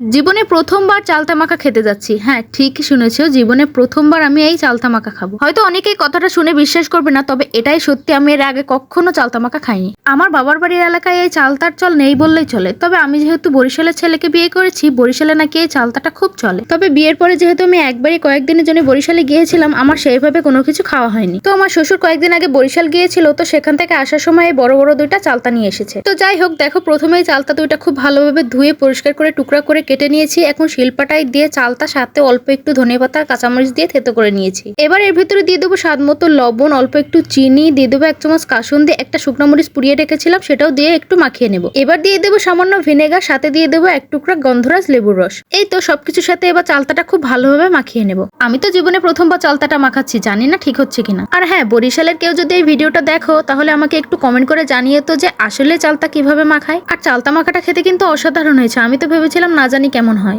জীবনে প্রথমবার চালতা মাখা খেতে যাচ্ছি। হ্যাঁ ঠিকই শুনেছো, জীবনে প্রথমবার আমি এই চালতা মাখা খাব। হয়তো অনেকেই কথাটা শুনে বিশ্বাস করবে না, তবে এটাই সত্যি, আমি এর আগে কখনো চালতা মাখা খাইনি। আমার বাবার বাড়ির এলাকায় এই চালতার চল নেই বললেই চলে। তবে আমি যেহেতু বরিশালের ছেলেকে বিয়ে করেছি, বরিশালে নাকি এই চালতাটা খুব চলে। তবে বিয়ের পরে যেহেতু আমি একবারই কয়েকদিনের জন্য বরিশালে গিয়েছিলাম, আমার সেইভাবে কোনো কিছু খাওয়া হয়নি। তো আমার শ্বশুর কয়েকদিন আগে বরিশাল গিয়েছিল, তো সেখান থেকে আসার সময় এই বড় বড় দুইটা চালতা নিয়ে এসেছে। তো যাই হোক, দেখো প্রথমেই চালতা দুইটা খুব ভালোভাবে ধুয়ে, পরিষ্কার করে, টুকরা করে কেটে নিয়েছি, এখন শিল্পাটাই দিয়ে চালতা সাথে অল্প একটু ধনেপাতা কাঁচামরিচ দিয়ে থেতো করে নিয়েছি। এবার এর ভিতরে দিয়ে দেবো স্বাদ মতো লবণ, অল্প একটু চিনি, দিয়ে দেবো এক চামচ কাসুন দিয়ে একটা শুকনো মরিচ পুড়িয়ে রেখেছিলাম, সেটাও দিয়ে একটু মাখিয়ে নেব। এবার দিয়ে দেবো সামান্য ভিনেগার, সাথে দিয়ে দেবো এক টুকরা গন্ধরাজ লেবুর রস। এই তো সবকিছুর সাথে এবার চালতাটা খুব ভালোভাবে মাখিয়ে নেব। আমি তো জীবনে প্রথমবার চালতাটা মাখাচ্ছি, জানি না ঠিক হচ্ছে কিনা। আর হ্যাঁ বরিশালের কেউ যদি এই ভিডিওটা দেখো, তাহলে আমাকে একটু কমেন্ট করে জানিয়ে তো যে আসলে চালতা কীভাবে মাখায়। আর চালতা মাখাটা খেতে কিন্তু অসাধারণ হয়েছে, আমি তো ভেবেছিলাম না জানি কেমন হয়।